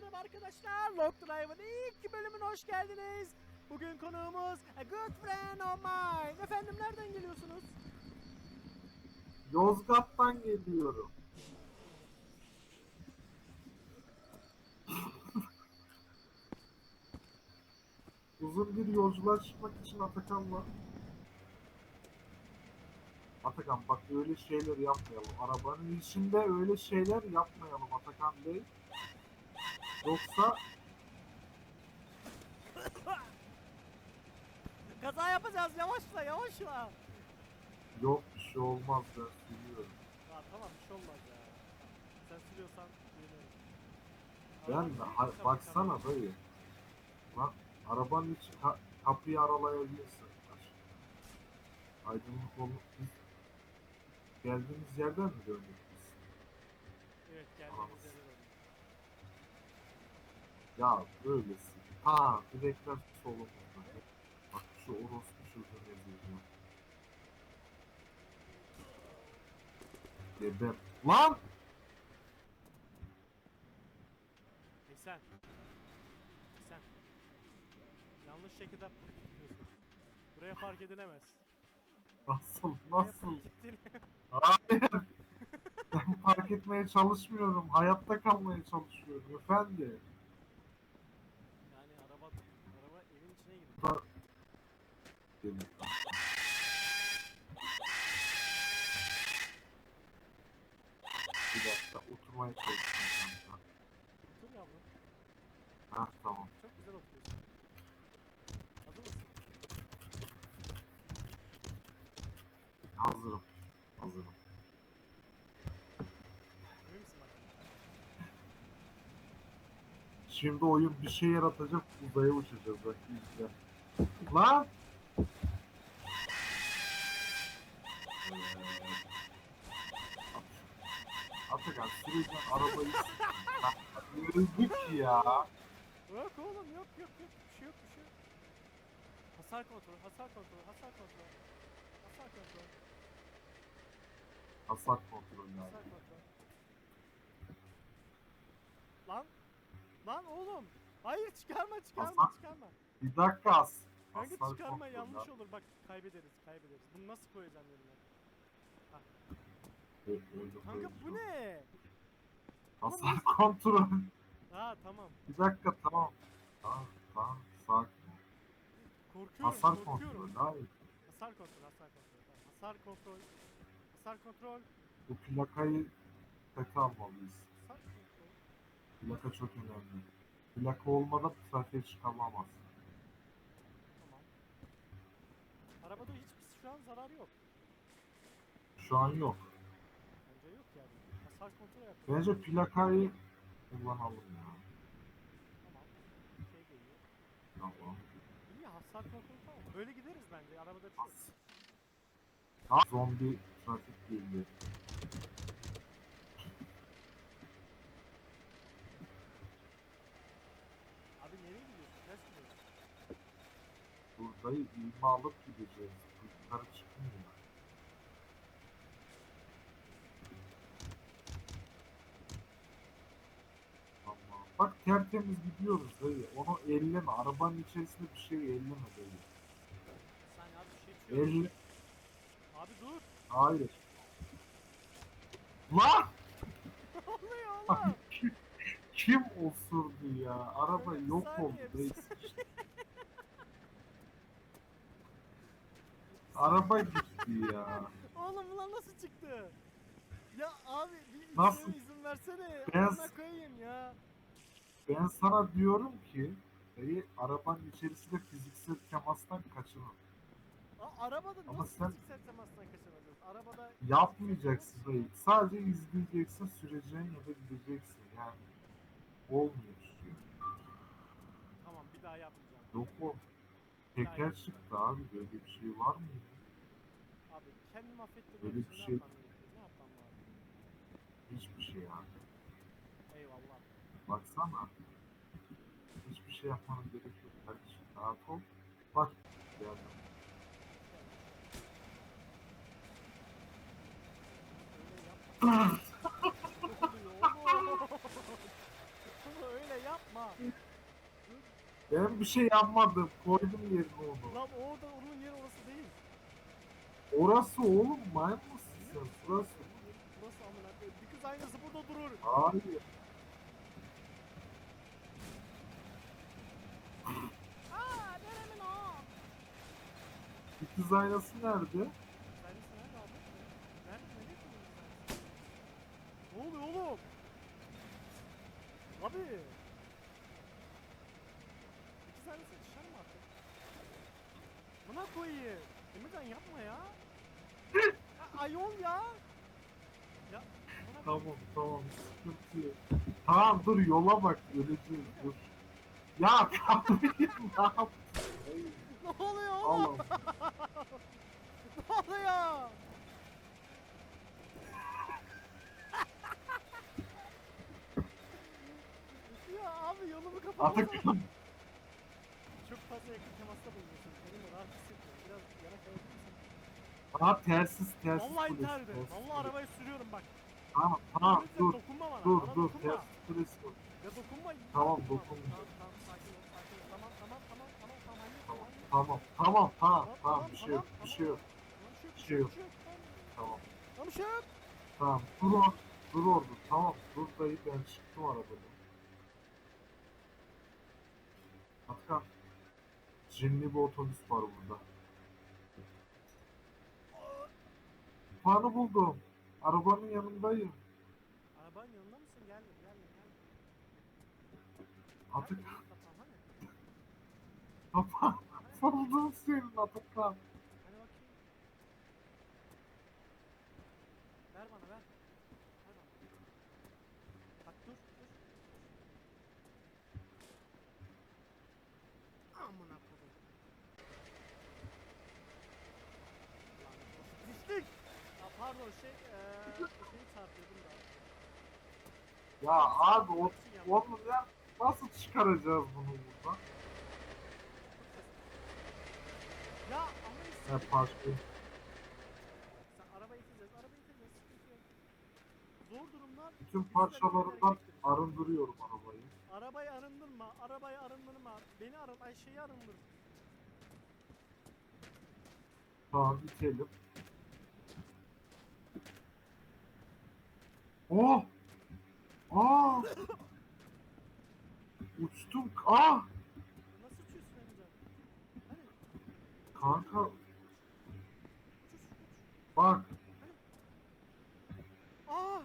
merhaba arkadaşlar. Log Drive'ın ilk bölümüne hoş geldiniz. Bugün konuğumuz a good friend of mine. Efendim nereden geliyorsunuz? Yozgat'tan geliyorum. Uzun bir yolculuğa çıkmak için Atakan'la Atakan bak öyle şeyler yapmayalım. Arabanın içinde öyle şeyler yapmayalım Atakan Bey. Yoksa Kaza yapacağız yavaşla yavaşla. yok bir şey olmaz ben sürüyorum. Ya tamam bir şey olmaz ya. Sen sürüyorsan yürüyorum. Ben de ha- baksana dayı. Bak arabanın içi ka- kapıyı aralayabilirsin. Aydınlık olup biz geldiğimiz yerden mi döndük biz? Evet geldiğimiz yere döndük. Ya böylesin. Ha direkler solumuzda. Bak şu orospu çocuğu ne diyor. Gebem. Lan! Sen. Sen. Yanlış şekilde. Buraya park edilemez. Nasıl? Nasıl? Hayır. ben park etmeye çalışmıyorum. Hayatta kalmaya çalışıyorum efendi. yani araba araba evin içine giriyor. Da... Dedim. Bir dakika oturmaya çalışıyorum. Otur yavrum. Ha tamam. Çok güzel oturuyorsun. Hazırım. Hazırım. Şimdi oyun bir şey yaratacak uzaya uçacağız bak izle. Lan! Atakan süreceğim arabayı Yürüdük ya. Yok oğlum yok yok yok bir şey yok bir şey yok. Hasar kontrol, hasar kontrol, hasar kontrol. Hasar kontrol, Hasar kontrolü hasar abi. kontrol. Lan! Lan oğlum! Hayır çıkarma çıkarma Hasar- çıkarma. Bir dakika az. Kanka Hasar çıkarma kontrolü yanlış abi. olur bak kaybederiz kaybederiz. Bunu nasıl koyacağım yerine? Kanka bu ne? Hasar kontrolü. Ha tamam. Bir dakika tamam. Tamam tamam sakin. Korkuyorum Hasar korkuyorum. kontrolü abi. Hasar kontrol hasar kontrol. Tamam. Hasar kontrol. Hasar kontrol. Bu plakayı kötü almalıyız. Hasar kontrol. Plaka çok önemli. Plaka olmadan trafiğe çıkamamaz. Tamam. Arabada hiçbir şu an zarar yok. Şu an yok. Bence yok yani. Hasar kontrol yap. Bence plakayı kullanalım ya. Tamam. Şey geliyor. Tamam. İyi hasar kontrol tamam. Böyle gideriz bence. Arabada bir şey yok. Ha, zombi trafik geliyor. Abi nereye gidiyorsun? Ters gidiyorsun. Buradayı ilme alıp gideceğiz. Yukarı çıkmıyor. Tamam. Bak tertemiz gidiyoruz dayı. Onu elleme. Arabanın içerisinde bir şey elleme dayı. Sen abi bir şey. Elle... Abi dur. Hayır. Lan! Ne oluyor oğlum? Kim, kim osurdu ya? Araba Bir yok saniye, oldu. bir dayı. Araba gitti ya. oğlum ulan nasıl çıktı? Ya abi bir Nasıl? izin, izin versene. Ben- Ona koyayım ya. Ben sana diyorum ki dayı arabanın içerisinde fiziksel temastan kaçının. Arabada Ama nasıl sen- fiziksel temastan kaçınacağız? Arabada Yapmayacaksın dayı. Sadece izleyeceksin, süreceksin ya da gideceksin yani. Olmuyor. Tamam bir daha yapmayacağım. Yok o. Teker çıktı abi. Böyle bir şey var mı? Abi kendimi affettirmek için bir ne şey- yapmam gerekiyor? Ne yapmam lazım? Hiçbir şey abi. Baksana. Hiçbir şey yapmana gerek yok kardeşim. Rahat ol. Bak. Yani Öyle yapma. Ben bir şey yapmadım. Koydum yerine onu. Lan orada onun yeri orası değil. Orası oğlum maymun mısın sen? Burası. Burası amına koyayım. Bir kız aynası burada durur. Hayır. Aa neremin o? Bir kız aynası nerede? Servisi nerede abi? Nerede? Nereye koyuyorsun servisi? Ne oluyor oğlum? Abi. İki servisi dışarı mı attın? Buna koyayım. Emircan yapma ya. ayol ya. Ya. buna. Tamam tamam sıkıntı yok. Tamam dur yola bak öleceğiz dur. Ya kapıyı ne yaptın? Ne oluyor oğlum? Allah'ım. Ne oluyor? ya abi yolumu kapatsana. Atakan. Çok fazla yakın temasta bulunuyorsun. Elimi rahat hissetmiyorum. Biraz yana kayabilir misin? Aa telsiz telsiz Vallahi intihar ederim. Vallahi arabayı sürüyorum bak. Tamam tamam Lütfen dur dokunma bana. dur bana dur dokunma. telsiz kulesi var. Ya dokunma. Tamam, Tamam dokunmayacağım. tamam tamam sakin ol sakin ol. Tamam tamam tamam tamam tamam. hallet, Tamam hallet. tamam tamam tamam tamam bir şey yok bir şey yok. Bir şey yok. Tamam, tamam Tamam şey dur or dur orada tamam dur dayı ben çıktım arabadan. Atakan Cinli bir otobüs var burada. Fanı buldum. Arabanın yanındayım. Arabanın yanında mısın? Geldim geldim geldim. Atık hani? Hani? Buldum senin Atakan. Hani bakayım. Ver bana ver. Ver bana. Bak dur dur. Amına koyayım. Lanet olsun. Düştük. Ya pardon şey eee şeyi çarpıyordum da. Ya abi o, onu ya nasıl çıkaracağız bunu buradan? Ya ama işte. parça. Sen arabayı iteceğiz, arabayı iteceğiz. Sıkıntı yok. Zor durumlar. Bütün parçalarından arındırıyorum arabayı. Arabayı arındırma, arabayı arındırma. Beni arın, ay şeyi arındır. Tamam itelim. Oh! Aa! Uçtum. Ah! Nasıl uçuyorsun Emrecan? Hani Kanka uç uç uç. bak. Aa!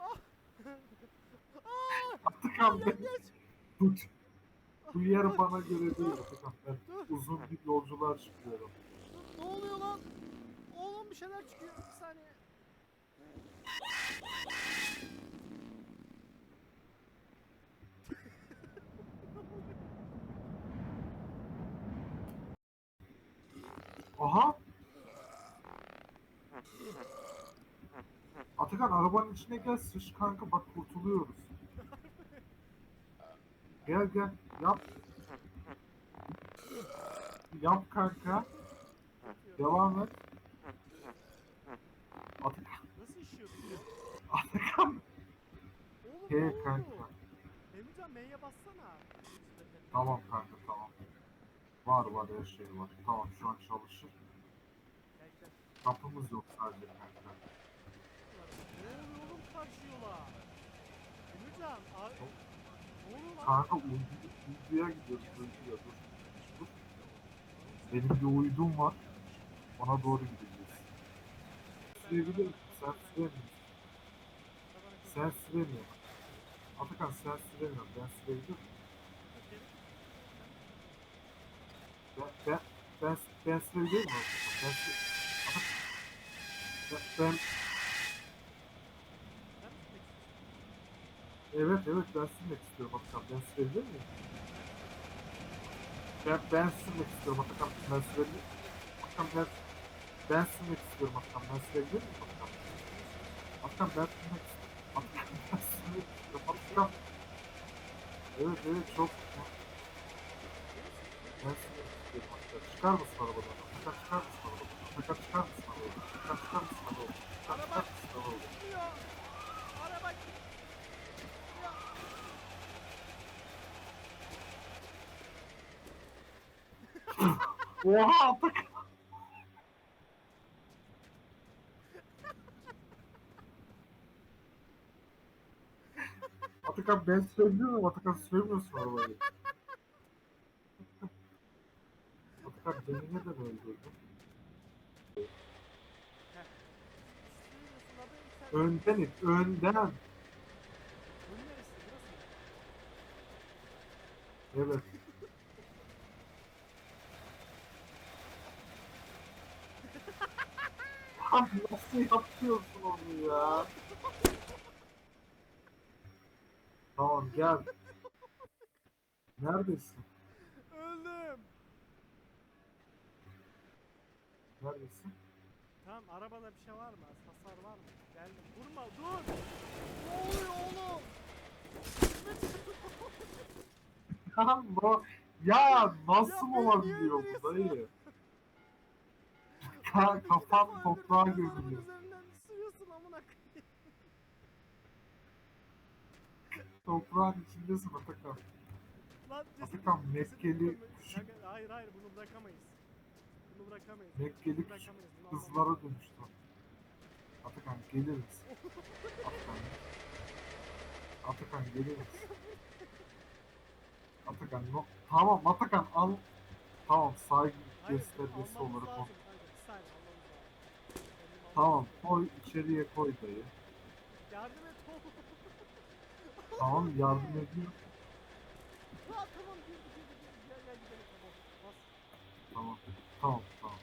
Ah! Aa! Ben Yengeç! tut. Bu yer bana göre değil uzun bir yolculuğa çıkıyorum. ne oluyor lan? Oğlum bir şeyler çıkıyor. Bir saniye. Aha! Atakan arabanın içine gel sıç kanka bak kurtuluyoruz. Gel gel yap. Yap kanka. Devam et. Atakan. Nasıl işiyordun ya? Atakan. Oğlum He oldu? kanka. Emrecan M'ye bassana. Tamam kanka tamam. Var var her şey var. Tamam şu an çalışır. Kapımız yok sadece kanka. Ne oğlum karşı yola? Emircan, abi... Kanka uydu, uyduya gidiyoruz uyduya dur. Dur. Benim bir uydum var. Ona doğru gideceğiz. Sürebilir misin? Sen süremiyorsun. Sen süremiyorsun. Atakan sen süremiyorsun. Ben sürebilir miyim? Ben, ben, ben, ben sürebilir miyim? Atakan? Ben, ben, ben, evet evet ben sürmek istiyorum Atakan. Ben sürebilir miyim? Ben, ben sürmek istiyorum Atakan. Ben sürebilir miyim? Atakan ben, ben sürmek istiyorum Atakan. Ben sürebilir miyim Atakan? Atakan ben sürmek istiyorum. Atakan ben Başka. Evet evet çok. Çıkar mısın arabadan? Çıkar çıkar mısın arabadan? Çıkar çıkar mısın arabadan? Çıkar çıkar mısın arabadan? Çıkar çıkar mısın arabadan? Oha attık. Atakan ben söylüyorum Atakan söylemiyorsun arabayı. Atakan beni neden öldürdün? Önden it, önden. Evet. Abi nasıl yapıyorsun onu ya? Tamam gel. Neredesin? Öldüm. Neredesin? Tamam arabada bir şey var mı? Hasar var mı? Geldim. Vurma dur. Ne oluyor oğlum? Tamam bu. Ya nasıl Ya beni olabiliyor niye bu dayı? Ka kafam toprağa arabanın gömülüyor. üzerinden sürüyorsun amına koyayım. Toprağın içindesin Atakan. Lan Atakan, cesedin- Mekkeli küçük- Kanka, Hayır hayır bunu bırakamayız. Bunu bırakamayız. Mekkeli Bunu küçük bırakamayız, bunu alamayız. Kızlara dönüştü. Atakan gelir misin? Atakan. Atakan gelir misin? Atakan no. Tamam Atakan al. Tamam saygı Hayır, göstergesi almamız olarak o. lazım kanka, bir saniye, almamız lazım. Benim Tamam koy içeriye koy dayı. Yardım et. Tamam yardım ediyor. Tamam tamam. Tamam.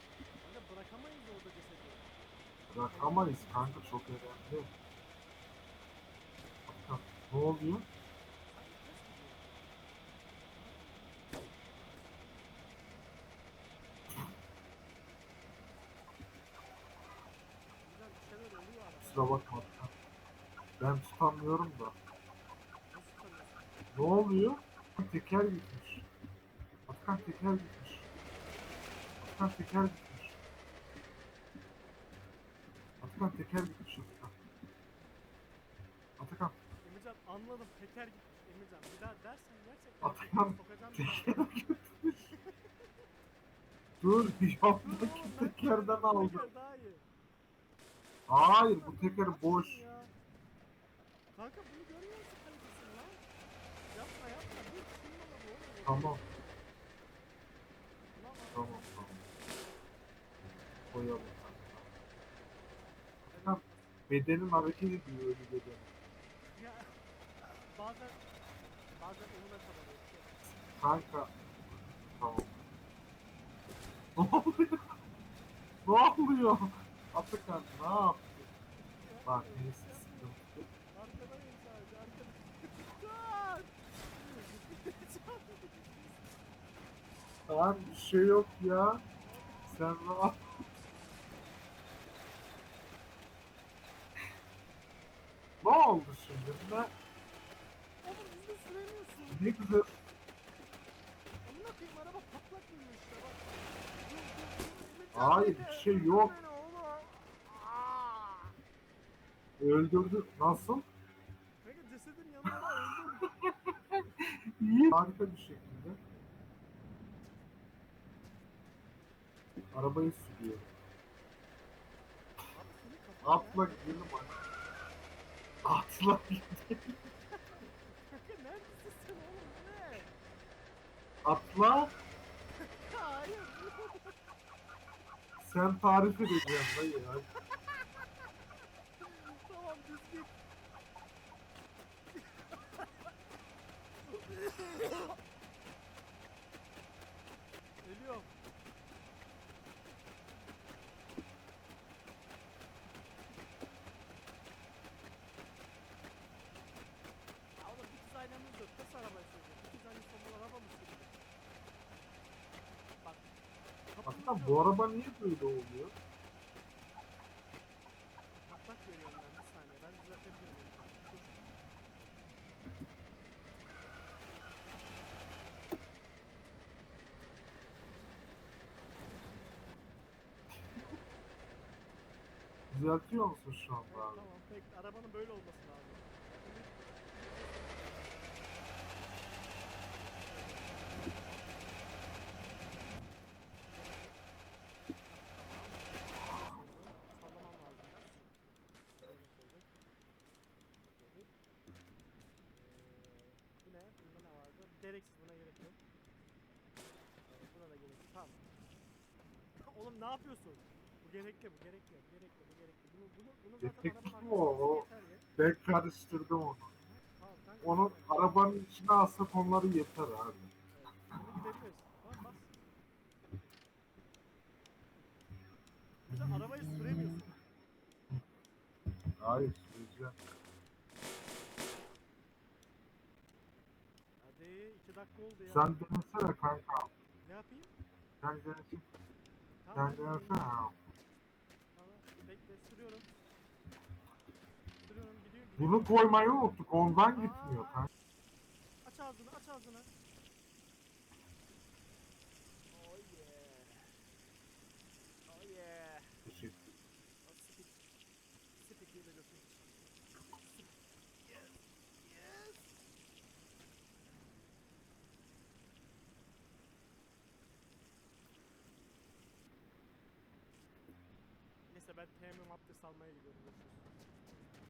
Bırakamayız orada cesedi. Bırakamayız kanka çok önemli. Atakan ne oluyor? Kusura bakma. Ben tutamıyorum da. Ne oluyor? Teker gitmiş. Atakan teker gitmiş. Atakan teker gitmiş. Atakan teker gitmiş Atakan. Atakan Emircan anladım teker gitmiş Emircan. Bir daha dersen gerçekten Atakan, teker gitmiş. Dur yandaki tekerden aldım. Hayır bu teker boş. Kanka bunu görüyor musun kalitesini lan? Yapma yapma. Dur şununla da bu oğlum. Tamam tamam tamam. Koyalım. Atakan bedenin hareket ediyor öyle beden. Ya bazen bazen onunla şey. Kanka. Tamam. Ne oluyor? Ne oluyor? Atakan ne yaptı? Bak neyse yapmayın. sıkıntı. yok. Arkadayım sadece Lan bir şey yok ya. Sen rahat. Ne oldu şimdi? Ne, Oğlum hızlı süremiyorsun. ne güzel. Amına koyayım araba patlak mı işte bak. Dur dur dur. Ümit Hayır, bir şey yok. Öldürdü. Nasıl? Kanka cesedin yanında öldüm. Harika bir şekilde. Arabayı sürüyor. Atla gidelim hadi. Atla gidelim. Kanka neredesin sen oğlum ne? Atla. Hayır. Sen tarif edeceğim dayı ya. Ölüyorum. Ya oğlum bir kız aynamız yok. Nasıl arabayı? Bir kız aynı sonunda araba mı sürecek? Bak. kapının Hatta önünde bu araba niye böyle oluyor? düzeltiyor musun şu anda abi? Tamam bekle arabanın böyle olması lazım. Bu ne? Ne vardı? Gereksiz buna gerek yok. Buna da gerek yok. Tamam. Oğlum ne yapıyorsun? Gerekli bu gerekli gerekli bu gerekli. Bunu bunu bunu zaten Gerekli arabanın mi o? arkasında yeter ya. Ben karıştırdım onu. Tamam kanka. Onu tamam. arabanın içine alsak onları yeter abi. Evet, Bunu gidebiliriz. Bas bas. Sen arabayı süremiyorsun. Hayır süreceğim. Hadi iki dakika oldu ya. Sen denesene kanka. Ne yapayım? Sen denesene. Tamam, Sen hadi. denesene. Sürüyorum. Sürüyorum gidiyor. gidiyor. Bunu koymayı unuttuk. Ondan gitmiyor. Aç ağzını aç ağzını.